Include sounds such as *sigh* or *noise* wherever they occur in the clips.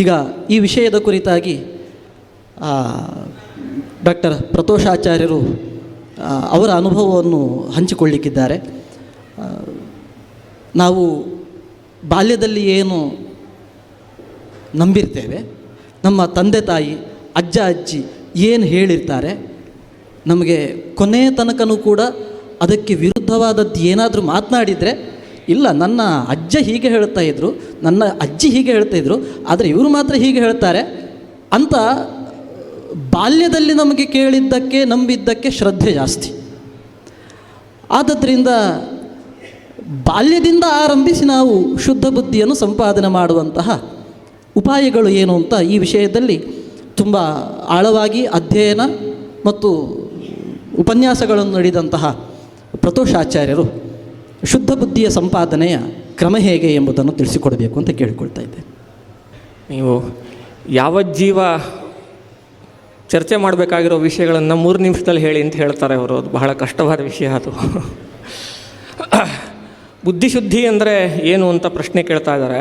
ಈಗ ಈ ವಿಷಯದ ಕುರಿತಾಗಿ ಡಾಕ್ಟರ್ ಪ್ರತೋಷಾಚಾರ್ಯರು ಅವರ ಅನುಭವವನ್ನು ಹಂಚಿಕೊಳ್ಳಿಕ್ಕಿದ್ದಾರೆ. ನಾವು ಬಾಲ್ಯದಲ್ಲಿ ಏನು ನಂಬಿರ್ತೇವೆ, ನಮ್ಮ ತಂದೆ ತಾಯಿ, ಅಜ್ಜ ಅಜ್ಜಿ ಏನು ಹೇಳಿರ್ತಾರೆ, ನಮಗೆ ಕೊನೆಯ ತನಕನೂ ಕೂಡ ಅದಕ್ಕೆ ವಿರುದ್ಧವಾದದ್ದು ಏನಾದರೂ ಮಾತನಾಡಿದರೆ ಇಲ್ಲ, ನನ್ನ ಅಜ್ಜ ಹೀಗೆ ಹೇಳ್ತಾ ಇದ್ರು, ನನ್ನ ಅಜ್ಜಿ ಹೀಗೆ ಹೇಳ್ತಾ ಇದ್ರು, ಆದರೆ ಇವರು ಮಾತ್ರ ಹೀಗೆ ಹೇಳ್ತಾರೆ ಅಂತ ಬಾಲ್ಯದಲ್ಲಿ ನಮಗೆ ಕೇಳಿದ್ದಕ್ಕೆ, ನಂಬಿದ್ದಕ್ಕೆ ಶ್ರದ್ಧೆ ಜಾಸ್ತಿ. ಆದ್ದರಿಂದ ಬಾಲ್ಯದಿಂದ ಆರಂಭಿಸಿ ನಾವು ಶುದ್ಧ ಬುದ್ಧಿಯನ್ನು ಸಂಪಾದನೆ ಮಾಡುವಂತಹ ಉಪಾಯಗಳು ಏನು ಅಂತ ಈ ವಿಷಯದಲ್ಲಿ ತುಂಬ ಆಳವಾಗಿ ಅಧ್ಯಯನ ಮತ್ತು ಉಪನ್ಯಾಸಗಳನ್ನು ನಡೆದಂತಹ ಪ್ರತೋಷಾಚಾರ್ಯರು ಶುದ್ಧ ಬುದ್ಧಿಯ ಸಂಪಾದನೆಯ ಕ್ರಮ ಹೇಗೆ ಎಂಬುದನ್ನು ತಿಳಿಸಿಕೊಡಬೇಕು ಅಂತ ಕೇಳಿಕೊಳ್ತಾ ಇದ್ದೆ. ನೀವು ಯಾವ ಜೀವ ಚರ್ಚೆ ಮಾಡಬೇಕಾಗಿರೋ ವಿಷಯಗಳನ್ನು ಮೂರು ನಿಮಿಷದಲ್ಲಿ ಹೇಳಿ ಅಂತ ಹೇಳ್ತಾರೆ ಅವರು. ಅದು ಬಹಳ ಕಷ್ಟವಾದ ವಿಷಯ ಅದು. ಬುದ್ಧಿಶುದ್ಧಿ ಅಂದರೆ ಏನು ಅಂತ ಪ್ರಶ್ನೆ ಕೇಳ್ತಾ ಇದ್ದಾರೆ.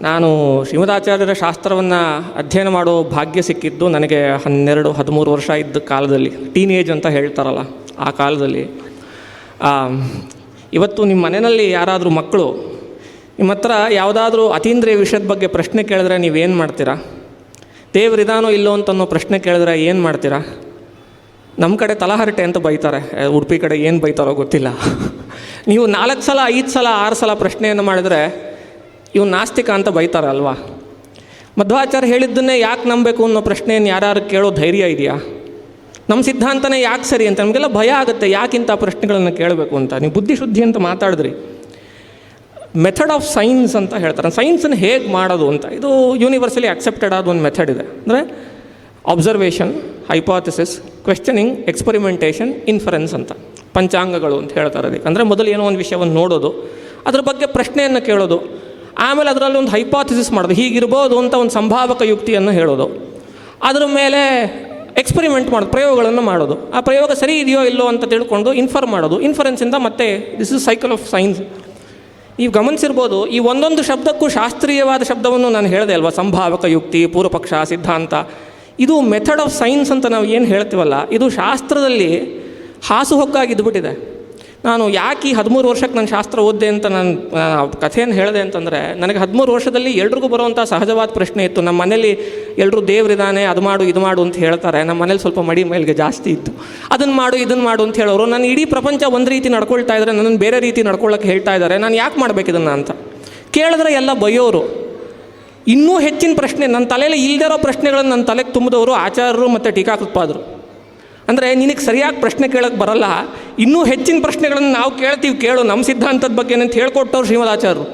ನಾನು ಶ್ರೀಮದಾಚಾರ್ಯರ ಶಾಸ್ತ್ರವನ್ನು ಅಧ್ಯಯನ ಮಾಡೋ ಭಾಗ್ಯ ಸಿಕ್ಕಿದ್ದು ನನಗೆ ಹನ್ನೆರಡು ಹದಿಮೂರು ವರ್ಷ ಇದ್ದ ಕಾಲದಲ್ಲಿ, ಟೀನೇಜ್ ಅಂತ ಹೇಳ್ತಾರಲ್ಲ, ಆ ಕಾಲದಲ್ಲಿ. ಇವತ್ತು ನಿಮ್ಮ ಮನೆಯಲ್ಲಿ ಯಾರಾದರೂ ಮಕ್ಕಳು, ನಿಮ್ಮ ಹತ್ರ ಯಾವುದಾದ್ರೂ ಅತೀಂದ್ರಿಯ ವಿಷಯದ ಬಗ್ಗೆ ಪ್ರಶ್ನೆ ಕೇಳಿದ್ರೆ ನೀವೇನು ಮಾಡ್ತೀರಾ? ದೇವರಿದಾನೋ ಇಲ್ಲೋ ಅಂತ ಅನ್ನೋ ಪ್ರಶ್ನೆ ಕೇಳಿದ್ರೆ ಏನು ಮಾಡ್ತೀರಾ? ನಮ್ಮ ಕಡೆ ತಲಹರಟೆ ಅಂತ ಬೈತಾರೆ. ಉಡುಪಿ ಕಡೆ ಏನು ಬೈತಾರೋ ಗೊತ್ತಿಲ್ಲ. *laughs* ನೀವು ನಾಲ್ಕು ಸಲ, ಐದು ಸಲ, ಆರು ಸಲ ಪ್ರಶ್ನೆಯನ್ನು ಮಾಡಿದ್ರೆ ಇವು ನಾಸ್ತಿಕ ಅಂತ ಬೈತಾರಲ್ವಾ ಮಧ್ವಾಚಾರ್ಯ ಹೇಳಿದ್ದನ್ನೇ ಯಾಕೆ ನಂಬಬೇಕು ಅನ್ನೋ ಪ್ರಶ್ನೆಯನ್ನು ಯಾರು ಕೇಳೋ ಧೈರ್ಯ ಇದೆಯಾ? ನಮ್ಮ ಸಿದ್ಧಾಂತನೇ ಯಾಕೆ ಸರಿ ಅಂತ ನಮಗೆಲ್ಲ ಭಯ ಆಗುತ್ತೆ. ಯಾಕಿಂತ ಪ್ರಶ್ನೆಗಳನ್ನು ಕೇಳಬೇಕು ಅಂತ? ನೀವು ಬುದ್ಧಿಶುದ್ಧಿ ಅಂತ ಮಾತಾಡಿದ್ರಿ. ಮೆಥಡ್ ಆಫ್ ಸೈನ್ಸ್ ಅಂತ ಹೇಳ್ತಾರೆ. ಸೈನ್ಸನ್ನು ಹೇಗೆ ಮಾಡೋದು ಅಂತ? ಇದು ಯೂನಿವರ್ಸಲಿ ಅಕ್ಸೆಪ್ಟೆಡ್ ಆದ ಒಂದು ಮೆಥಡ್ ಇದೆ. ಅಂದರೆ observation hypothesis questioning experimentation inference ಅಂತ. ಪಂಚಾಂಗಗಳು ಅಂತ ಹೇಳ್ತಾರೆ ಅದಕ್ಕೆ. ಅಂದರೆ ಮೊದಲು ಏನೋ ಒಂದು ವಿಷಯವನ್ನು ನೋಡೋದು. ಅದ್ರ ಬಗ್ಗೆ ಪ್ರಶ್ನೆಯನ್ನು ಕೇಳೋದು. ಆಮೇಲೆ ಅದರಲ್ಲಿ ಒಂದು ಹೈಪಾಥಿಸಿಸ್ ಮಾಡೋದು. ಹೀಗಿರ್ಬೋದು ಅಂತ ಒಂದು ಸಂಭಾವಕ ಯುಕ್ತಿಯನ್ನು ಹೇಳೋದು. ಅದ್ರ ಮೇಲೆ ಎಕ್ಸ್ಪರಿಮೆಂಟ್ ಮಾಡೋದು ಪ್ರಯೋಗಗಳನ್ನು ಮಾಡೋದು. ಆ ಪ್ರಯೋಗ ಸರಿ ಇದೆಯೋ ಇಲ್ಲೋ ಅಂತ ತಿಳ್ಕೊಂಡು ಇನ್ಫರ್ ಮಾಡೋದು. ಇನ್ಫರೆನ್ಸಿಂದ ಮತ್ತೆ this is cycle of science ನೀವು ಗಮನಿಸಿರ್ಬೋದು, ಈ ಒಂದೊಂದು ಶಬ್ದಕ್ಕೂ ಶಾಸ್ತ್ರೀಯವಾದ ಶಬ್ದವನ್ನು ನಾನು ಹೇಳಿದೆ ಅಲ್ವಾ? ಸಂಭಾವಕ ಯುಕ್ತಿ, ಪೂರ್ವಪಕ್ಷ, ಸಿದ್ಧಾಂತ. ಇದು ಮೆಥಡ್ ಆಫ್ ಸೈನ್ಸ್ ಅಂತ ನಾವು ಏನು ಹೇಳ್ತೀವಲ್ಲ, ಇದು ಶಾಸ್ತ್ರದಲ್ಲಿ ಹಾಸುಹೊಕ್ಕಾಗಿ ಇದ್ಬಿಟ್ಟಿದೆ ನಾನು ಯಾಕೆ ಈ ಹದಿಮೂರು ವರ್ಷಕ್ಕೆ ನಾನು ಶಾಸ್ತ್ರ ಓದಿದೆ ಅಂತ ನಾನು ಕಥೆಯನ್ನು ಹೇಳಿದೆ ಅಂತಂದರೆ, ನನಗೆ ಹದಿಮೂರು ವರ್ಷದಲ್ಲಿ ಎಲ್ರಿಗೂ ಬರುವಂಥ ಸಹಜವಾದ ಪ್ರಶ್ನೆ ಇತ್ತು. ನಮ್ಮ ಮನೇಲಿ ಎಲ್ಲರೂ ದೇವರಿದ್ದಾನೆ ಅದು ಮಾಡು, ಇದು ಮಾಡು ಅಂತ ಹೇಳ್ತಾರೆ. ನಮ್ಮ ಮನೇಲಿ ಸ್ವಲ್ಪ ಮಡಿ ಮೇಲ್ಗೆ ಜಾಸ್ತಿ ಇತ್ತು. ಅದನ್ನು ಮಾಡು ಇದನ್ನು ಮಾಡು ಅಂತ ಹೇಳೋರು. ನಾನು ಇಡೀ ಪ್ರಪಂಚ ಒಂದು ರೀತಿ ನಡ್ಕೊಳ್ತಾ ಇದ್ದರೆ ನನ್ನನ್ನು ಬೇರೆ ರೀತಿ ನಡ್ಕೊಳ್ಳೋಕೆ ಹೇಳ್ತಾ ಇದ್ದಾರೆ. ನಾನು ಯಾಕೆ ಮಾಡಬೇಕು ಇದನ್ನು ಅಂತ? ಕೇಳಿದ್ರೆ ಎಲ್ಲ ಬೈಯೋರು. ಇನ್ನೂ ಹೆಚ್ಚಿನ ಪ್ರಶ್ನೆ, ನನ್ನ ತಲೆಯಲ್ಲಿ ಇಲ್ದಿರೋ ಪ್ರಶ್ನೆಗಳನ್ನು ನನ್ನ ತಲೆಗೆ ತುಂಬಿದವರು ಆಚಾರ್ಯರು ಮತ್ತು ಟೀಕಾಕೃತ್ಪಾದರು. ಅಂದರೆ ನಿನಗೆ ಸರಿಯಾಗಿ ಪ್ರಶ್ನೆ ಕೇಳಕ್ಕೆ ಬರಲ್ಲ. ಇನ್ನೂ ಹೆಚ್ಚಿನ ಪ್ರಶ್ನೆಗಳನ್ನು ನಾವು ಕೇಳ್ತೀವಿ, ಕೇಳು. ನಮ್ಮ ಸಿದ್ಧಾಂತದ ಬಗ್ಗೆ ಅಂತ ಹೇಳ್ಕೊಟ್ಟವ್ರು ಶ್ರೀಮದಾಚಾರ್ಯರು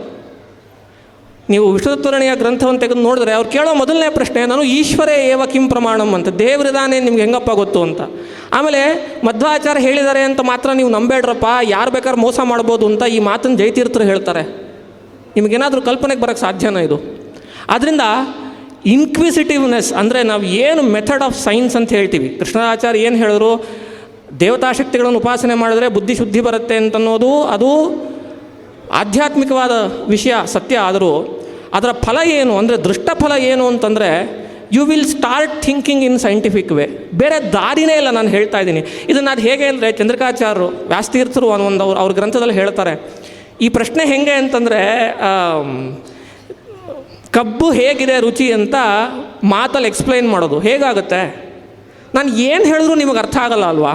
ನೀವು ವಿಶ್ವತತ್ವರಣೆಯ ಗ್ರಂಥವನ್ನು ತೆಗೆದು ನೋಡಿದ್ರೆ ಅವ್ರು ಕೇಳೋ ಮೊದಲನೇ ಪ್ರಶ್ನೆ, ನಾನು ಈಶ್ವರೇ ಏವ ಕಿಂ ಪ್ರಮಾಣಂ ಅಂತ. ದೇವರಿದಾನೆ ನಿಮ್ಗೆ ಹೆಂಗಪ್ಪ ಗೊತ್ತು ಅಂತ. ಆಮೇಲೆ ಮಧ್ವಾಚಾರ್ಯ ಹೇಳಿದ್ದಾರೆ ಅಂತ ಮಾತ್ರ ನೀವು ನಂಬೇಡ್ರಪ್ಪ ಯಾರು ಬೇಕಾದ್ರೆ ಮೋಸ ಮಾಡ್ಬೋದು ಅಂತ ಈ ಮಾತನ್ನು ಜೈತೀರ್ಥರು ಹೇಳ್ತಾರೆ. ನಿಮಗೇನಾದರೂ ಕಲ್ಪನೆಗೆ ಬರೋಕ್ಕೆ ಸಾಧ್ಯನ ಇದು? ಆದ್ದರಿಂದ ಇನ್ಕ್ವಿಸಿಟಿವ್ನೆಸ್ ಅಂದರೆ ನಾವು ಏನು ಮೆಥಡ್ ಆಫ್ ಸೈನ್ಸ್ ಅಂತ ಹೇಳ್ತೀವಿ. ಕೃಷ್ಣಾಚಾರ್ಯ ಏನು ಹೇಳಿದ್ರು? ದೇವತಾಶಕ್ತಿಗಳನ್ನು ಉಪಾಸನೆ ಮಾಡಿದ್ರೆ ಬುದ್ಧಿ ಶುದ್ಧಿ ಬರುತ್ತೆ ಅಂತನ್ನೋದು ಅದು ಆಧ್ಯಾತ್ಮಿಕವಾದ ವಿಷಯ, ಸತ್ಯ. ಆದರೂ ಅದರ ಫಲ ಏನು ಅಂದರೆ ದೃಷ್ಟಫಲ ಏನು ಅಂತಂದರೆ you will start thinking in scientific way ಬೇರೆ ದಾರಿನೇ ಇಲ್ಲ ನಾನು ಹೇಳ್ತಾ ಇದ್ದೀನಿ. ಇದನ್ನು ಅದು ಹೇಗೆ ಅಂದರೆ ಚಂದ್ರಕಾಚಾರ್ಯರು, ವ್ಯಾಸ್ತೀರ್ಥರು ಅನ್ನೋ ಒಂದು ಅವ್ರ ಅವ್ರ ಗ್ರಂಥದಲ್ಲಿ ಹೇಳ್ತಾರೆ. ಈ ಪ್ರಶ್ನೆ ಹೆಂಗೆ ಅಂತಂದರೆ ಕಬ್ಬು ಹೇಗಿದೆ ರುಚಿ ಅಂತ ಮಾತಲ್ಲಿ ಎಕ್ಸ್ಪ್ಲೈನ್ ಮಾಡೋದು. ಹೇಗಾಗುತ್ತೆ? ನಾನು ಏನು ಹೇಳಿದ್ರು ನಿಮಗೆ ಅರ್ಥ ಆಗಲ್ಲ ಅಲ್ವಾ?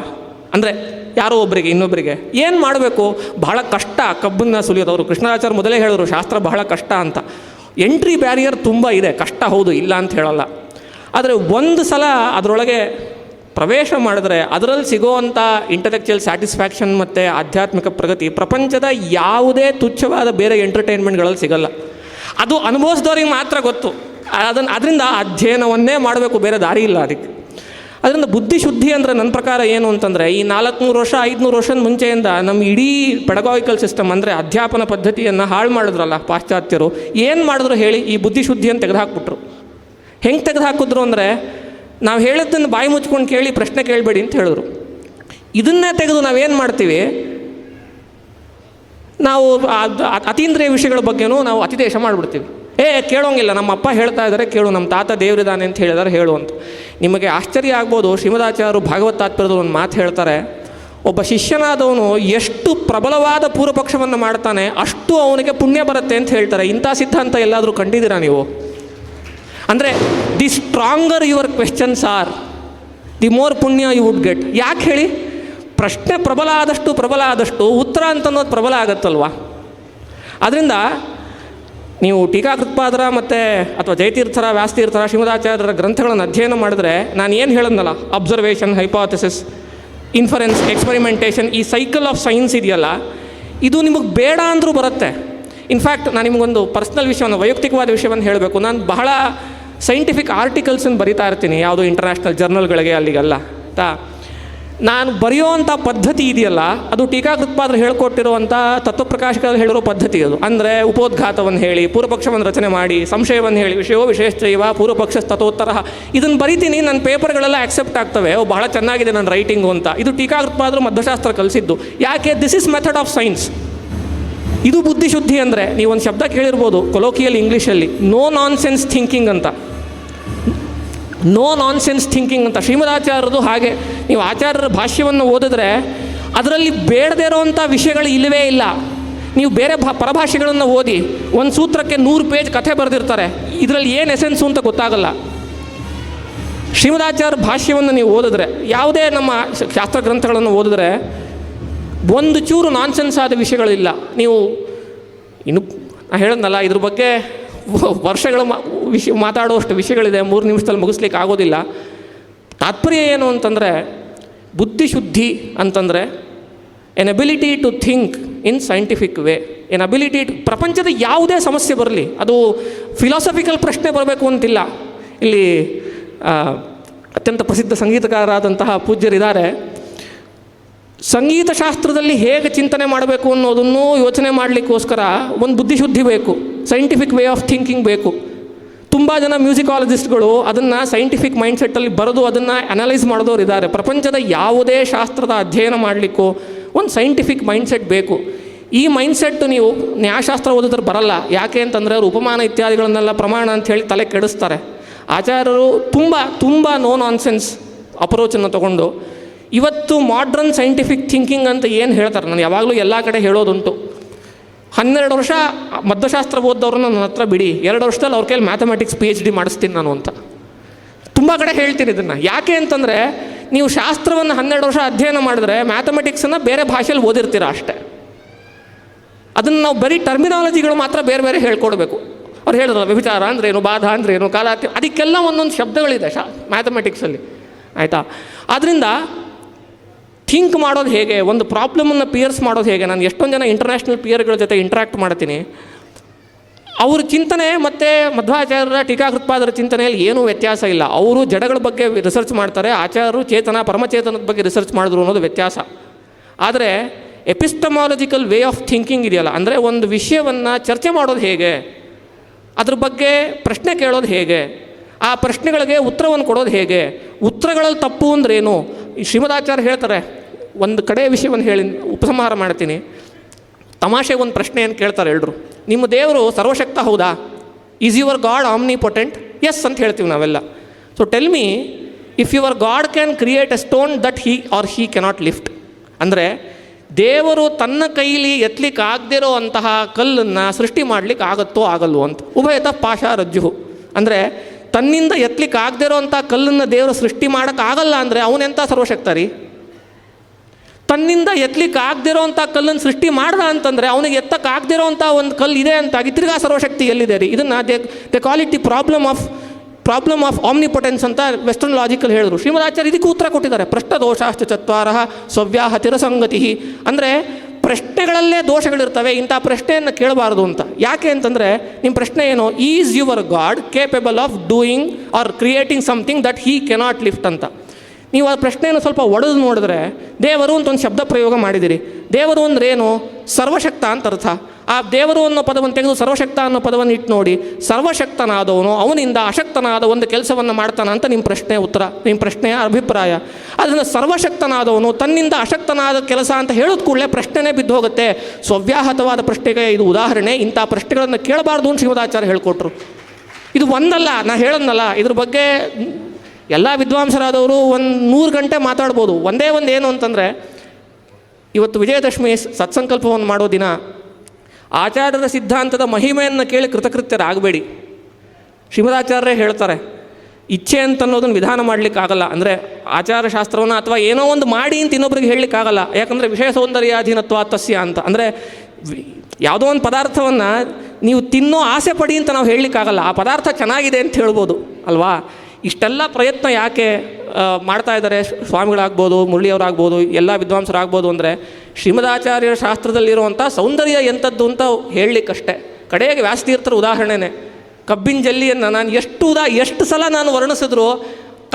ಅಂದರೆ ಯಾರೋ ಒಬ್ಬರಿಗೆ ಇನ್ನೊಬ್ಬರಿಗೆ ಏನು ಮಾಡಬೇಕು? ಬಹಳ ಕಷ್ಟ ಕಬ್ಬನ್ನ ಸುಲಿಯೋದು ಅವರು ಕೃಷ್ಣಾಚಾರ್ಯ ಮೊದಲೇ ಹೇಳಿದ್ರು, ಶಾಸ್ತ್ರ ಬಹಳ ಕಷ್ಟ ಅಂತ. ಎಂಟ್ರಿ ಬ್ಯಾರಿಯರ್ ತುಂಬ ಇದೆ. ಕಷ್ಟ ಹೌದು, ಇಲ್ಲ ಅಂತ ಹೇಳಲ್ಲ. ಆದರೆ ಒಂದು ಸಲ ಅದರೊಳಗೆ ಪ್ರವೇಶ ಮಾಡಿದ್ರೆ ಅದರಲ್ಲಿ ಸಿಗೋವಂಥ ಇಂಟಲೆಕ್ಚುಯಲ್ ಸ್ಯಾಟಿಸ್ಫ್ಯಾಕ್ಷನ್ ಮತ್ತು ಆಧ್ಯಾತ್ಮಿಕ ಪ್ರಗತಿ ಪ್ರಪಂಚದ ಯಾವುದೇ ತುಚ್ಛವಾದ ಬೇರೆ ಎಂಟರ್ಟೈನ್ಮೆಂಟ್ಗಳಲ್ಲಿ ಸಿಗಲ್ಲ. ಅದು ಅನುಭವಿಸಿದವ್ರಿಗೆ ಮಾತ್ರ ಗೊತ್ತು. ಅದನ್ನು ಅದರಿಂದ ಅಧ್ಯಯನವನ್ನೇ ಮಾಡಬೇಕು, ಬೇರೆ ದಾರಿ ಇಲ್ಲ ಅದಕ್ಕೆ. ಅದರಿಂದ ಬುದ್ಧಿಶುದ್ಧಿ ಅಂದರೆ ನನ್ನ ಪ್ರಕಾರ ಏನು ಅಂತಂದರೆ, ಈ ನಾಲ್ಕುನೂರು ವರ್ಷ, ಐದುನೂರು ವರ್ಷದ ಮುಂಚೆಯಿಂದ ನಮ್ಮ ಇಡೀ ಪೆಡಗಾಯಿಕಲ್ ಸಿಸ್ಟಮ್ ಅಂದರೆ ಅಧ್ಯಾಪನ ಪದ್ಧತಿಯನ್ನು ಹಾಳು ಮಾಡಿದ್ರಲ್ಲ ಪಾಶ್ಚಾತ್ಯರು, ಏನು ಮಾಡಿದ್ರು ಹೇಳಿ ಈ ಬುದ್ಧಿಶುದ್ಧಿಯನ್ನು ತೆಗೆದುಹಾಕ್ಬಿಟ್ರು. ಹೆಂಗೆ ತೆಗೆದುಹಾಕಿದ್ರು ಅಂದರೆ, ನಾವು ಹೇಳಿದ್ದನ್ನು ಬಾಯಿ ಮುಚ್ಕೊಂಡು ಕೇಳಿ ಪ್ರಶ್ನೆ ಕೇಳಬೇಡಿ ಅಂತ ಹೇಳಿದ್ರು. ಇದನ್ನೇ ತೆಗೆದು ನಾವೇನು ಮಾಡ್ತೀವಿ ನಾವು ಅತೀಂದ್ರಿಯ ವಿಷಯಗಳ ಬಗ್ಗೆನೂ ನಾವು ಅತಿದೇಶ ಮಾಡಿಬಿಡ್ತೀವಿ. ಏ, ಕೇಳೋಂಗಿಲ್ಲ, ನಮ್ಮ ಅಪ್ಪ ಹೇಳ್ತಾ ಇದ್ದಾರೆ, ಕೇಳು, ನಮ್ಮ ತಾತ ದೇವರಿದ್ದಾನೆ ಅಂತ ಹೇಳಿದಾರೆ, ಹೇಳು ಅಂತ. ನಿಮಗೆ ಆಶ್ಚರ್ಯ ಆಗ್ಬೋದು, ಶ್ರೀಮದಾಚಾರ್ಯರು ಭಾಗವತ್ ತಾತ್ಪರ್ಯದ ಒಂದು ಮಾತು ಹೇಳ್ತಾರೆ, ಒಬ್ಬ ಶಿಷ್ಯನಾದವನು ಎಷ್ಟು ಪ್ರಬಲವಾದ ಪೂರ್ವಪಕ್ಷವನ್ನು ಮಾಡ್ತಾನೆ, ಅಷ್ಟು ಅವನಿಗೆ ಪುಣ್ಯ ಬರುತ್ತೆ ಅಂತ ಹೇಳ್ತಾರೆ. ಇಂಥ ಸಿದ್ಧಾಂತ ಎಲ್ಲಾದರೂ ಕಂಡಿದ್ದೀರಾ ನೀವು? ಅಂದರೆ the stronger your questions are the more ಪುಣ್ಯ ಯು ವುಡ್ ಗೆಟ್ ಯಾಕೆ ಹೇಳಿ? ಪ್ರಶ್ನೆ ಪ್ರಬಲ ಆದಷ್ಟು ಪ್ರಬಲ ಆದಷ್ಟು ಉತ್ತರ ಅಂತ ಅನ್ನೋದು ಪ್ರಬಲ ಆಗತ್ತಲ್ವ? ಅದರಿಂದ ನೀವು ಟೀಕಾಕೃತ್ಪಾದರ ಮತ್ತು ಅಥವಾ ಜಯತೀರ್ಥರ, ವ್ಯಾಸತೀರ್ಥರ, ಶ್ರೀಮದಾಚಾರ್ಯರ ಗ್ರಂಥಗಳನ್ನು ಅಧ್ಯಯನ ಮಾಡಿದ್ರೆ ನಾನು ಏನು ಹೇಳೋದಲ್ಲ ಅಬ್ಸರ್ವೇಷನ್ ಹೈಪಾಥಸಿಸ್ ಇನ್ಫರೆನ್ಸ್ ಎಕ್ಸ್ಪರಿಮೆಂಟೇಷನ್ ಈ ಸೈಕಲ್ ಆಫ್ ಸೈನ್ಸ್ ಇದೆಯಲ್ಲ? ಇದು ನಿಮಗೆ ಬೇಡ ಅಂದರೂ ಬರುತ್ತೆ. ಇನ್ಫ್ಯಾಕ್ಟ್ ನಾನು ನಿಮಗೊಂದು ಪರ್ಸ್ನಲ್ ವಿಷಯವನ್ನು, ವೈಯಕ್ತಿಕವಾದ ವಿಷಯವನ್ನು ಹೇಳಬೇಕು. ನಾನು ಬಹಳ ಸೈಂಟಿಫಿಕ್ ಆರ್ಟಿಕಲ್ಸನ್ನು ಬರಿತಾ ಇರ್ತೀನಿ. ಯಾವುದೋ ಇಂಟರ್ನ್ಯಾಷನಲ್ ಜರ್ನಲ್ಗಳಿಗೆ ಅಲ್ಲಿಗೆಲ್ಲ. ಆಯಿತಾ? ನಾನು ಬರೆಯುವಂಥ ಪದ್ಧತಿ ಇದೆಯಲ್ಲ, ಅದು ಟೀಕಾಕೃತ್ಪಾದರು ಹೇಳ್ಕೊಟ್ಟಿರುವಂಥ ತತ್ವಪ್ರಕಾಶಕರು ಹೇಳಿರೋ ಪದ್ಧತಿ ಅದು. ಅಂದರೆ ಉಪೋದ್ಘಾತವನ್ನು ಹೇಳಿ, ಪೂರ್ವಪಕ್ಷವನ್ನು ರಚನೆ ಮಾಡಿ, ಸಂಶಯವನ್ನು ಹೇಳಿ ವಿಷಯವೋ ವಿಶೇಷೈವ ಪೂರ್ವಪಕ್ಷ ತಥೋತ್ತರ ಇದನ್ನು ಬರಿತೀನಿ, ನನ್ನ ಪೇಪರ್ಗಳೆಲ್ಲ ಆಕ್ಸೆಪ್ಟ್ ಆಗ್ತವೆ. ಬಹಳ ಚೆನ್ನಾಗಿದೆ ನನ್ನ ರೈಟಿಂಗು ಅಂತ. ಇದು ಟೀಕಾಕೃತ್ಪಾದರು ಮಧ್ಯಶಾಸ್ತ್ರ ಕಲಿಸಿದ್ದು. ಯಾಕೆ? This is method of science ಇದು ಬುದ್ಧಿಶುದ್ಧಿ ಅಂದರೆ, ನೀವೊಂದು ಶಬ್ದ ಕೇಳಿರ್ಬೋದು ಕೊಲೋಕಿಯಲ್ ಇಂಗ್ಲೀಷಲ್ಲಿ ನೋ ನಾನ್ ಸೆನ್ಸ್ ಥಿಂಕಿಂಗ್ ಅಂತ. ನೋ ನಾನ್ ಸೆನ್ಸ್ ಥಿಂಕಿಂಗ್ ಅಂತ ಶ್ರೀಮದಾಚಾರ್ಯರದು ಹಾಗೆ. ನೀವು ಆಚಾರ್ಯರ ಭಾಷ್ಯವನ್ನು ಓದಿದ್ರೆ ಅದರಲ್ಲಿ ಬೇಡದೇ ಇರೋವಂಥ ವಿಷಯಗಳು ಇಲ್ಲವೇ ಇಲ್ಲ. ನೀವು ಬೇರೆ ಭಾ, ಪರಭಾಷೆಗಳನ್ನು ಓದಿ, ಒಂದು ಸೂತ್ರಕ್ಕೆ ನೂರು ಪೇಜ್ ಕಥೆ ಬರೆದಿರ್ತಾರೆ. ಇದರಲ್ಲಿ ಏನು ಎಸೆನ್ಸು ಅಂತ ಗೊತ್ತಾಗಲ್ಲ. ಶ್ರೀಮದಾಚಾರ್ಯ ಭಾಷ್ಯವನ್ನು ನೀವು ಓದಿದ್ರೆ, ಯಾವುದೇ ನಮ್ಮ ಶಾಸ್ತ್ರ ಗ್ರಂಥಗಳನ್ನು ಓದಿದ್ರೆ ಒಂದು ಚೂರು ನಾನ್ಸೆನ್ಸ್ ಆದ ವಿಷಯಗಳಿಲ್ಲ. ನೀವು ಇನ್ನು ಹೇಳಿದ್ನಲ್ಲ, ಇದ್ರ ಬಗ್ಗೆ ವರ್ಷಗಳ ವಿಷಯ ಮಾತಾಡುವಷ್ಟು ವಿಷಯಗಳಿದೆ, ಮೂರು ನಿಮಿಷದಲ್ಲಿ ಮುಗಿಸ್ಲಿಕ್ಕೆ ಆಗೋದಿಲ್ಲ. ತಾತ್ಪರ್ಯ ಏನು ಅಂತಂದರೆ, ಬುದ್ಧಿಶುದ್ಧಿ ಅಂತಂದರೆ an ability to think in scientific way an ability to ಪ್ರಪಂಚದ ಯಾವುದೇ ಸಮಸ್ಯೆ ಬರಲಿ, ಅದು ಫಿಲಾಸಫಿಕಲ್ ಪ್ರಶ್ನೆ ಬರಬೇಕು ಅಂತಿಲ್ಲ. ಇಲ್ಲಿ ಅತ್ಯಂತ ಪ್ರಸಿದ್ಧ ಸಂಗೀತಕಾರರಾದಂತಹ ಪೂಜ್ಯರಿದ್ದಾರೆ. ಸಂಗೀತ ಶಾಸ್ತ್ರದಲ್ಲಿ ಹೇಗೆ ಚಿಂತನೆ ಮಾಡಬೇಕು ಅನ್ನೋದನ್ನು ಯೋಚನೆ ಮಾಡಲಿಕ್ಕೋಸ್ಕರ ಒಂದು ಬುದ್ಧಿಶುದ್ಧಿ ಬೇಕು ಸೈಂಟಿಫಿಕ್ ವೇ ಆಫ್ ಥಿಂಕಿಂಗ್ ಬೇಕು. ತುಂಬ ಜನ ಮ್ಯೂಸಿಕಾಲಜಿಸ್ಟ್ಗಳು ಅದನ್ನು ಸೈಂಟಿಫಿಕ್ ಮೈಂಡ್ಸೆಟ್ಟಲ್ಲಿ ಬರೆದು ಅದನ್ನು ಅನಲೈಸ್ ಮಾಡಿದವರು ಇದ್ದಾರೆ. ಪ್ರಪಂಚದ ಯಾವುದೇ ಶಾಸ್ತ್ರದ ಅಧ್ಯಯನ ಮಾಡಲಿಕ್ಕೂ ಒಂದು ಸೈಂಟಿಫಿಕ್ ಮೈಂಡ್ಸೆಟ್ ಬೇಕು. ಈ ಮೈಂಡ್ಸೆಟ್ ನೀವು ನ್ಯಾಯಶಾಸ್ತ್ರ ಓದಿದ್ರೆ ಬರಲ್ಲ. ಯಾಕೆ ಅಂತಂದರೆ ಅವರು ಉಪಮಾನ ಇತ್ಯಾದಿಗಳನ್ನೆಲ್ಲ ಪ್ರಮಾಣ ಅಂತ ಹೇಳಿ ತಲೆ ಕೆಡಿಸ್ತಾರೆ. ಆಚಾರ್ಯರು ತುಂಬ ತುಂಬ ನೋ ನಾನ್ಸೆನ್ಸ್ ಅಪ್ರೋಚನ್ನು ತಗೊಂಡು ಇವತ್ತು ಮಾಡ್ರನ್ ಸೈಂಟಿಫಿಕ್ ಥಿಂಕಿಂಗ್ ಅಂತ ಏನು ಹೇಳ್ತಾರೆ? ನಾನು ಯಾವಾಗಲೂ ಎಲ್ಲ ಕಡೆ ಹೇಳೋದುಂಟು. ಹನ್ನೆರಡು ವರ್ಷ ಮದ್ದಶಾಸ್ತ್ರ ಓದ್ದವ್ರನ್ನ ನನ್ನ ಹತ್ರ ಬಿಡಿ. ಎರಡು ವರ್ಷದಲ್ಲಿ ಅವ್ರ ಕೈಲಿ ಮ್ಯಾಥಮೆಟಿಕ್ಸ್ ಪಿ ಎಚ್ ಡಿ ಮಾಡಿಸ್ತೀನಿ ನಾನು ಅಂತ. ತುಂಬ ಕಡೆ ಹೇಳ್ತೀನಿ ಇದನ್ನು. ಯಾಕೆ ಅಂತಂದರೆ, ನೀವು ಶಾಸ್ತ್ರವನ್ನು ಹನ್ನೆರಡು ವರ್ಷ ಅಧ್ಯಯನ ಮಾಡಿದ್ರೆ ಮ್ಯಾಥಮೆಟಿಕ್ಸನ್ನು ಬೇರೆ ಭಾಷೆಯಲ್ಲಿ ಓದಿರ್ತೀರ ಅಷ್ಟೇ. ಅದನ್ನು ನಾವು ಬರೀ ಟರ್ಮಿನಾಲಜಿಗಳು ಮಾತ್ರ ಬೇರೆ ಬೇರೆ ಹೇಳ್ಕೊಡ್ಬೇಕು. ಅವ್ರು ಹೇಳಿದ್ರಲ್ಲ, ವ್ಯಭಿಚಾರ ಅಂದ್ರೇನು ಬಾಧ ಅಂದ್ರೇನು ಕಾಲಾತಿ ಅದಕ್ಕೆಲ್ಲ ಒಂದೊಂದು ಶಬ್ದಗಳಿದೆ ಶಾ ಮ್ಯಾಥಮೆಟಿಕ್ಸಲ್ಲಿ ಆಯಿತಾ? ಆದ್ದರಿಂದ ಥಿಂಕ್ ಮಾಡೋದು ಹೇಗೆ? ಒಂದು ಪ್ರಾಬ್ಲಮನ್ನು ಪಿಯರ್ಸ್ ಮಾಡೋದು ಹೇಗೆ? ನಾನು ಎಷ್ಟೊಂದು ಜನ ಇಂಟರ್ನ್ಯಾಷನಲ್ ಪಿಯರ್ಗಳ ಜೊತೆ ಇಂಟ್ರ್ಯಾಕ್ಟ್ ಮಾಡ್ತೀನಿ. ಅವ್ರ ಚಿಂತನೆ ಮತ್ತು ಮಧ್ವಾಚಾರ್ಯರ ಟೀಕಾಕೃತ್ಪಾದರ ಚಿಂತನೆಯಲ್ಲಿ ಏನೂ ವ್ಯತ್ಯಾಸ ಇಲ್ಲ. ಅವರು ಜಡಗಳ ಬಗ್ಗೆ ರಿಸರ್ಚ್ ಮಾಡ್ತಾರೆ, ಆಚಾರ್ಯರು ಚೇತನ, ಪರಮಚೇತನದ ಬಗ್ಗೆ ರಿಸರ್ಚ್ ಮಾಡಿದ್ರು ಅನ್ನೋದು ವ್ಯತ್ಯಾಸ. ಆದರೆ ಎಪಿಸ್ಟಮಾಲಜಿಕಲ್ ವೇ ಆಫ್ ಥಿಂಕಿಂಗ್ ಇದೆಯಲ್ಲ, ಅಂದರೆ ಒಂದು ವಿಷಯವನ್ನು ಚರ್ಚೆ ಮಾಡೋದು ಹೇಗೆ? ಅದ್ರ ಬಗ್ಗೆ ಪ್ರಶ್ನೆ ಕೇಳೋದು ಹೇಗೆ? ಆ ಪ್ರಶ್ನೆಗಳಿಗೆ ಉತ್ತರವನ್ನು ಕೊಡೋದು ಹೇಗೆ? ಉತ್ತರಗಳಲ್ಲಿ ತಪ್ಪು ಅಂದ್ರೇನು? ಶ್ರೀಮದಾಚಾರ್ಯ ಹೇಳ್ತಾರೆ ಒಂದು ಕಡೆಯ ವಿಷಯವನ್ನು ಹೇಳಿ, ಉಪಸಂಹಾರ ಮಾಡ್ತೀನಿ. ತಮಾಷೆಗೆ ಒಂದು ಪ್ರಶ್ನೆ ಏನು ಕೇಳ್ತಾರೆ ಎಲ್ಲರೂ ನಿಮ್ಮ ದೇವರು ಸರ್ವಶಕ್ತ ಹೌದಾ? Is your God omnipotent yes ಅಂತ ಹೇಳ್ತೀವಿ ನಾವೆಲ್ಲ. So tell me if your God can create a stone that he or he cannot lift ಅಂದರೆ, ದೇವರು ತನ್ನ ಕೈಲಿ ಎತ್ತಲಿಕ್ಕೆ ಆಗದಿರೋ ಅಂತಹ ಕಲ್ಲನ್ನು ಸೃಷ್ಟಿ ಮಾಡಲಿಕ್ಕೆ ಆಗತ್ತೋ ಆಗಲ್ವೋ ಅಂತ. ಉಭಯತ ಪಾಶ ರಜ್ಜು ಅಂದರೆ, ತನ್ನಿಂದ ಎತ್ತಲಿಕ್ಕೆ ಆಗದಿರೋ ಅಂಥ ಕಲ್ಲನ್ನು ದೇವರು ಸೃಷ್ಟಿ ಮಾಡೋಕ್ಕಾಗಲ್ಲ ಅಂದರೆ ಅವನೆಂಥ ಸರ್ವಶಕ್ತ ರೀ? ತನ್ನಿಂದ ಎತ್ತಲಿಕ್ಕೆ ಆಗದಿರೋ ಅಂಥ ಕಲ್ಲನ್ನು ಸೃಷ್ಟಿ ಮಾಡ್ದ ಅಂತಂದರೆ ಅವನಿಗೆ ಎತ್ತಕ್ಕೆ ಆಗದಿರೋ ಅಂಥ ಒಂದು ಕಲ್ಲು ಇದೆ ಅಂತಾಗಿ ತಿರ್ಗಾ ಸರ್ವಶಕ್ತಿ ಎಲ್ಲಿದೆ ರೀ? ಇದನ್ನು they, the quality problem of problem of omnipotence ಅಂತ ವೆಸ್ಟರ್ನ್ ಲಾಜಿಕಲ್ ಹೇಳಿದ್ರು. ಶ್ರೀಮದಾಚಾರ್ಯ ಇದಕ್ಕೆ ಉತ್ತರ ಕೊಟ್ಟಿದ್ದಾರೆ. ಪ್ರಶ್ನ ದೋಷಾಶ್ಚ ಚತ್ವಾರ ಸವ್ಯಾಹ ತಿರಸಂಗತಿ. ಅಂದರೆ ಪ್ರಶ್ನೆಗಳಲ್ಲೇ ದೋಷಗಳಿರ್ತವೆ, ಇಂಥ ಪ್ರಶ್ನೆಯನ್ನು ಕೇಳಬಾರ್ದು ಅಂತ. ಯಾಕೆ ಅಂತಂದರೆ ನಿಮ್ಮ ಪ್ರಶ್ನೆ ಏನು? Is your God capable of doing or creating something that he cannot lift ಅಂತ. ನೀವು ಆ ಪ್ರಶ್ನೆಯನ್ನು ಸ್ವಲ್ಪ ಒಡೆದು ನೋಡಿದ್ರೆ ದೇವರು ಅಂತ ಒಂದು ಶಬ್ದ ಪ್ರಯೋಗ ಮಾಡಿದಿರಿ. ದೇವರು ಅಂದ್ರೆ ಏನು? ಸರ್ವಶಕ್ತ ಅಂತ ಅರ್ಥ. ಆ ದೇವರು ಅನ್ನೋ ಪದವನ್ನು ತೆಗೆದು ಸರ್ವಶಕ್ತ ಅನ್ನೋ ಪದವನ್ನು ಇಟ್ಟು ನೋಡಿ, ಸರ್ವಶಕ್ತನಾದವನು ಅವನಿಂದ ಅಶಕ್ತನಾದ ಒಂದು ಕೆಲಸವನ್ನು ಮಾಡ್ತಾನ ಅಂತ ನಿಮ್ಮ ಪ್ರಶ್ನೆ ಉತ್ತರ, ನಿಮ್ಮ ಪ್ರಶ್ನೆಯ ಅಭಿಪ್ರಾಯ. ಅದರಿಂದ ಸರ್ವಶಕ್ತನಾದವನು ತನ್ನಿಂದ ಅಶಕ್ತನಾದ ಕೆಲಸ ಅಂತ ಹೇಳಿದ ಕೂಡಲೇ ಪ್ರಶ್ನೆನೇ ಬಿದ್ದು ಹೋಗುತ್ತೆ. ಸ್ವವ್ಯಾಹತವಾದ ಪ್ರಶ್ನೆಗೆ ಇದು ಉದಾಹರಣೆ. ಇಂಥ ಪ್ರಶ್ನೆಗಳನ್ನು ಕೇಳಬಾರ್ದು ಅಂತ ಶಿವದಾಚಾರ್ಯ ಹೇಳ್ಕೊಟ್ರು. ಇದು ಒಂದಲ್ಲ, ನಾ ಹೇಳೋದಲ್ಲ ಇದ್ರ ಬಗ್ಗೆ ಎಲ್ಲ ವಿದ್ವಾಂಸರಾದವರು ಒಂದು ನೂರು ಗಂಟೆ ಮಾತಾಡ್ಬೋದು. ಒಂದೇ ಒಂದು ಏನು ಅಂತಂದರೆ, ಇವತ್ತು ವಿಜಯದಶಮಿ ಸತ್ಸಂಕಲ್ಪವನ್ನು ಮಾಡೋ ದಿನ. ಆಚಾರ್ಯರ ಸಿದ್ಧಾಂತದ ಮಹಿಮೆಯನ್ನು ಕೇಳಿ ಕೃತಕೃತ್ಯರಾಗಬೇಡಿ. ಶ್ರೀಮದಾಚಾರ್ಯರೇ ಹೇಳ್ತಾರೆ, ಇಚ್ಛೆ ಅಂತ ಅನ್ನೋದನ್ನು ವಿಧಾನ ಮಾಡಲಿಕ್ಕಾಗಲ್ಲ. ಅಂದರೆ ಆಚಾರ ಶಾಸ್ತ್ರವನ್ನು ಅಥವಾ ಏನೋ ಒಂದು ಮಾಡಿ ಅಂತ ಇನ್ನೊಬ್ರಿಗೆ ಹೇಳಲಿಕ್ಕಾಗಲ್ಲ. ಯಾಕಂದರೆ ವಿಷಯ ಸೌಂದರ್ಯಾಧೀನತ್ವ ತಸ್ಯ ಅಂತ. ಅಂದರೆ ಯಾವುದೋ ಒಂದು ಪದಾರ್ಥವನ್ನು ನೀವು ತಿನ್ನೋ ಆಸೆ ಪಡಿ ಅಂತ ನಾವು ಹೇಳಲಿಕ್ಕಾಗಲ್ಲ. ಆ ಪದಾರ್ಥ ಚೆನ್ನಾಗಿದೆ ಅಂತ ಹೇಳ್ಬೋದು. ಅಲ್ವಾ? ಇಷ್ಟೆಲ್ಲ ಪ್ರಯತ್ನ ಯಾಕೆ ಮಾಡ್ತಾ ಇದ್ದಾರೆ ಸ್ವಾಮಿಗಳಾಗ್ಬೋದು, ಮುರಳಿಯವರಾಗ್ಬೋದು, ಎಲ್ಲ ವಿದ್ವಾಂಸರಾಗ್ಬೋದು ಅಂದರೆ ಶ್ರೀಮದಾಚಾರ್ಯರ ಶಾಸ್ತ್ರದಲ್ಲಿರುವಂಥ ಸೌಂದರ್ಯ ಎಂಥದ್ದು ಅಂತ ಹೇಳಲಿಕ್ಕಷ್ಟೇ. ಕಡೆಗೆ ವ್ಯಾಸತೀರ್ಥರ ಉದಾಹರಣೆನೇ, ಕಬ್ಬಿನ ಜಲ್ಲಿಯನ್ನು ನಾನು ಎಷ್ಟು ಉದಾ, ಎಷ್ಟು ಸಲ ನಾನು ವರ್ಣಿಸಿದ್ರು,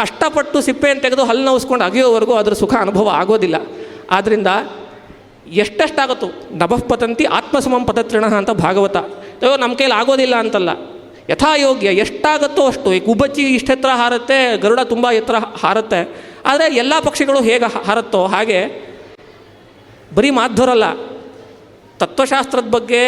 ಕಷ್ಟಪಟ್ಟು ಸಿಪ್ಪೆಯನ್ನು ತೆಗೆದು ಹಲ್ಲು ನೋವಿಸ್ಕೊಂಡು ಅಗೆಯೋವರೆಗೂ ಅದರ ಸುಖ ಅನುಭವ ಆಗೋದಿಲ್ಲ. ಆದ್ದರಿಂದ ಎಷ್ಟೆಷ್ಟಾಗುತ್ತೋ ನಭಃ ಪತಂತಿ ಆತ್ಮಸಮಂ ಪತತ್ರಿಣ ಅಂತ ಭಾಗವತ. ಅಯ್ಯೋ ನಮ್ಮ ಕೈಲಿ ಆಗೋದಿಲ್ಲ ಅಂತಲ್ಲ. ಯಥಾಯೋಗ್ಯ ಎಷ್ಟಾಗತ್ತೋ ಅಷ್ಟು. ಈ ಕುಬ್ಬಚ್ಚಿ ಇಷ್ಟು ಎತ್ತರ ಹಾರುತ್ತೆ ಗರುಡ ತುಂಬ ಎತ್ತರ ಹಾರುತ್ತೆ. ಆದರೆ ಎಲ್ಲ ಪಕ್ಷಿಗಳು ಹೇಗೆ ಹಾರತ್ತೋ ಹಾಗೆ ಬರೀ ಮಾಧ್ವರಲ್ಲ ತತ್ವಶಾಸ್ತ್ರದ ಬಗ್ಗೆ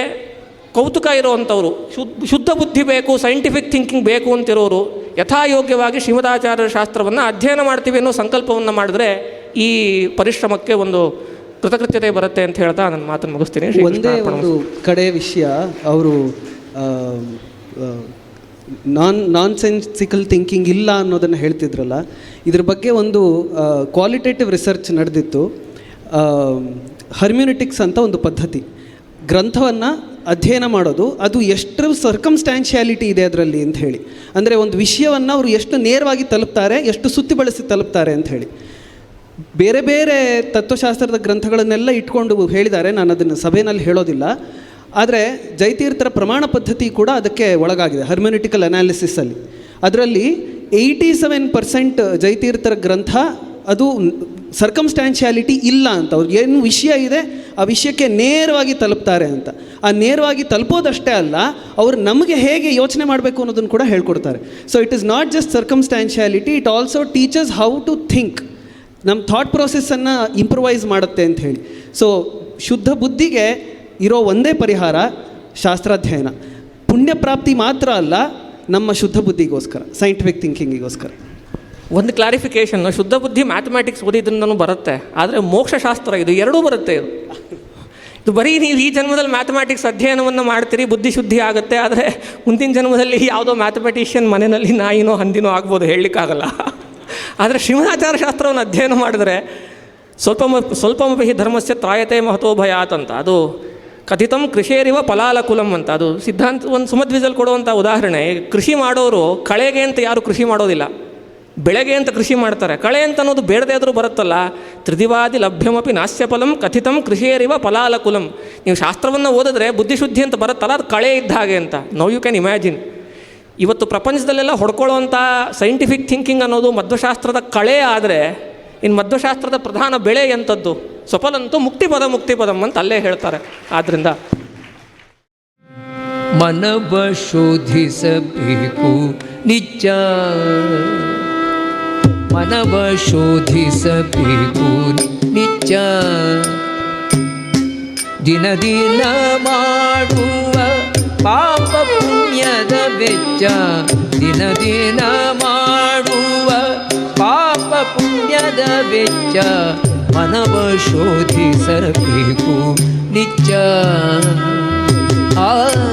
ಕೌತುಕ ಇರುವಂಥವ್ರು ಶುದ್ಧ ಶುದ್ಧ ಬುದ್ಧಿ ಬೇಕು ಸೈಂಟಿಫಿಕ್ ಥಿಂಕಿಂಗ್ ಬೇಕು ಅಂತಿರೋರು ಯಥಾಯೋಗ್ಯವಾಗಿ ಶ್ರೀಮದಾಚಾರ್ಯರ ಶಾಸ್ತ್ರವನ್ನು ಅಧ್ಯಯನ ಮಾಡ್ತೀವಿ ಅನ್ನೋ ಸಂಕಲ್ಪವನ್ನು ಮಾಡಿದ್ರೆ ಈ ಪರಿಶ್ರಮಕ್ಕೆ ಒಂದು ಕೃತಕೃತ್ಯತೆ ಬರುತ್ತೆ ಅಂತ ಹೇಳ್ತಾ ನನ್ನ ಮಾತನ್ನು ಮುಗಿಸ್ತೀನಿ. ಒಂದೇ ಒಂದು ಕಡೆ ವಿಷಯ ಅವರು ನಾನ್ ನಾನ್ ಸೆನ್ಸಿಕಲ್ ಥಿಂಕಿಂಗ್ ಇಲ್ಲ ಅನ್ನೋದನ್ನು ಹೇಳ್ತಿದ್ರಲ್ಲ, ಇದ್ರ ಬಗ್ಗೆ ಒಂದು ಕ್ವಾಲಿಟೇಟಿವ್ ರಿಸರ್ಚ್ ನಡೆದಿತ್ತು. ಹರ್ಮ್ಯುನಿಟಿಕ್ಸ್ ಅಂತ ಒಂದು ಪದ್ಧತಿ. ಗ್ರಂಥವನ್ನು ಅಧ್ಯಯನ ಮಾಡೋದು, ಅದು ಎಷ್ಟು ಸರ್ಕಮ್ಸ್ಟ್ಯಾನ್ಶಿಯಾಲಿಟಿ ಇದೆ ಅದರಲ್ಲಿ ಅಂತ ಹೇಳಿ. ಅಂದರೆ ಒಂದು ವಿಷಯವನ್ನು ಅವರು ಎಷ್ಟು ನೇರವಾಗಿ ತಲುಪ್ತಾರೆ, ಎಷ್ಟು ಸುತ್ತಿ ಬಳಸಿ ತಲುಪ್ತಾರೆ ಅಂತ ಹೇಳಿ. ಬೇರೆ ಬೇರೆ ತತ್ವಶಾಸ್ತ್ರದ ಗ್ರಂಥಗಳನ್ನೆಲ್ಲ ಇಟ್ಕೊಂಡು ಹೇಳಿದ್ದಾರೆ ನಾನು ಅದನ್ನು ಸಭೆಯಲ್ಲಿ ಹೇಳೋದಿಲ್ಲ. ಆದರೆ ಜೈತೀರ್ಥರ ಪ್ರಮಾಣ ಪದ್ಧತಿ ಕೂಡ ಅದಕ್ಕೆ ಒಳಗಾಗಿದೆ ಹರ್ಮ್ಯುನಿಟಿಕಲ್ ಅನಾಲಿಸಿಸಲ್ಲಿ ಅದರಲ್ಲಿ ಏಯ್ಟಿ ಸೆವೆನ್ ಪರ್ಸೆಂಟ್ ಜೈತೀರ್ಥರ ಗ್ರಂಥ ಅದು ಸರ್ಕಮ್ಸ್ಟ್ಯಾನ್ಶಿಯಾಲಿಟಿ ಇಲ್ಲ ಅಂತ. ಅವ್ರಿಗೆ ಏನು ವಿಷಯ ಇದೆ, ಆ ವಿಷಯಕ್ಕೆ ನೇರವಾಗಿ ತಲುಪ್ತಾರೆ ಅಂತ. ಆ ನೇರವಾಗಿ ತಲುಪೋದಷ್ಟೇ ಅಲ್ಲ, ಅವರು ನಮಗೆ ಹೇಗೆ ಯೋಚನೆ ಮಾಡಬೇಕು ಅನ್ನೋದನ್ನು ಕೂಡ ಹೇಳ್ಕೊಡ್ತಾರೆ. So it is not just circumstantiality it also teachers how to think ನಮ್ಮ ಥಾಟ್ ಪ್ರೊಸೆಸ್ಸನ್ನು ಇಂಪ್ರೂವೈಸ್ ಮಾಡುತ್ತೆ ಅಂತ ಹೇಳಿ. ಸೊ ಶುದ್ಧ ಬುದ್ಧಿಗೆ ಇರೋ ಒಂದೇ ಪರಿಹಾರ ಶಾಸ್ತ್ರಾಧ್ಯಯನ. ಪುಣ್ಯ ಪ್ರಾಪ್ತಿ ಮಾತ್ರ ಅಲ್ಲ, ನಮ್ಮ ಶುದ್ಧ ಬುದ್ಧಿಗೋಸ್ಕರ ಸೈಂಟಿಫಿಕ್ ಥಿಂಕಿಂಗಿಗೋಸ್ಕರ ಒಂದು ಕ್ಲಾರಿಫಿಕೇಶನ್ ಶುದ್ಧ ಬುದ್ಧಿ ಮ್ಯಾಥಮೆಟಿಕ್ಸ್ ಓದಿದ್ರಿಂದನೂ ಬರುತ್ತೆ, ಆದರೆ ಮೋಕ್ಷಶಾಸ್ತ್ರ ಇದು ಎರಡೂ ಬರುತ್ತೆ ಇದು. ಇದು ಬರೀ ನೀವು ಈ ಜನ್ಮದಲ್ಲಿ ಮ್ಯಾಥಮೆಟಿಕ್ಸ್ ಅಧ್ಯಯನವನ್ನು ಮಾಡ್ತೀರಿ, ಬುದ್ಧಿ ಶುದ್ಧಿ ಆಗುತ್ತೆ, ಆದರೆ ಮುಂದಿನ ಜನ್ಮದಲ್ಲಿ ಯಾವುದೋ ಮ್ಯಾಥಮೆಟಿಷಿಯನ್ ಮನೆಯಲ್ಲಿ ನಾಯಿನೋ ಹಂದಿನೋ ಆಗ್ಬೋದು ಹೇಳಲಿಕ್ಕಾಗಲ್ಲ. ಆದರೆ ಶಿವನಾಚಾರ ಶಾಸ್ತ್ರವನ್ನು ಅಧ್ಯಯನ ಮಾಡಿದ್ರೆ ಸ್ವಲ್ಪ ಸ್ವಲ್ಪಮಪಿ ಮಹಿ ಧರ್ಮಸ್ಯ ತ್ರಾಯತೆ ಮಹತೋಭಯ ಆತಂತ ಅದು ಕಥಿತಂ ಕೃಷಿಯರಿವ ಫಲಾಲಕುಲಂ ಅಂತ. ಅದು ಸಿದ್ಧಾಂತ, ಒಂದು ಸುಮಧ್ವಿಜಲ್ ಕೊಡುವಂಥ ಉದಾಹರಣೆ. ಕೃಷಿ ಮಾಡೋರು ಕಳೆಗೆ ಅಂತ ಯಾರು ಕೃಷಿ ಮಾಡೋದಿಲ್ಲ. ಬೆಳೆಗೆ ಅಂತ ಕೃಷಿ ಮಾಡ್ತಾರೆ. ಕಳೆ ಅಂತ ಅನ್ನೋದು ಬೇಡದೇ ಆದರೂ ಬರುತ್ತಲ್ಲ. ತ್ರಿದಿವಾದಿ ಲಭ್ಯಮಪಿ ನಾಸ್ಯಫಲಂ ಕಥಿತಂ ಕೃಷಿಯರಿವ ಫಲಾಲಕುಲಂ ನೀವು ಶಾಸ್ತ್ರವನ್ನು ಓದಿದ್ರೆ ಬುದ್ಧಿಶುದ್ಧಿ ಅಂತ ಬರುತ್ತಲ್ಲ, ಅದು ಕಳೆ ಇದ್ದ ಹಾಗೆ ಅಂತ. ನೋ ಯು ಕ್ಯಾನ್ ಇಮ್ಯಾಜಿನ್ ಇವತ್ತು ಪ್ರಪಂಚದಲ್ಲೆಲ್ಲ ಹೊಡ್ಕೊಳ್ಳುವಂಥ ಸೈಂಟಿಫಿಕ್ ಥಿಂಕಿಂಗ್ ಅನ್ನೋದು ಮಧ್ವಶಾಸ್ತ್ರದ ಕಳೆ ಆದರೆ ಇನ್ನು ಮಧ್ವಶಾಸ್ತ್ರದ ಪ್ರಧಾನ ಬೆಳೆ ಎಂಥದ್ದು? ಸ್ವಫಲಂತೂ ಮುಕ್ತಿಪದ, ಮುಕ್ತಿಪದಂ ಅಂತ ಅಲ್ಲೇ ಹೇಳ್ತಾರೆ. ಆದ್ದರಿಂದ ಮನವ ಶೋಧಿಸಬೇಕು ನಿಜ ಮನವ ಶೋಧಿಸಬೇಕು ನಿಜ ದಿನ ದಿನ ಮಾಡುವ ಪಾಪ ಪುಣ್ಯದ ವೆಚ್ಚ, ದಿನ ದಿನ अनवशोति सर्पि निच आ।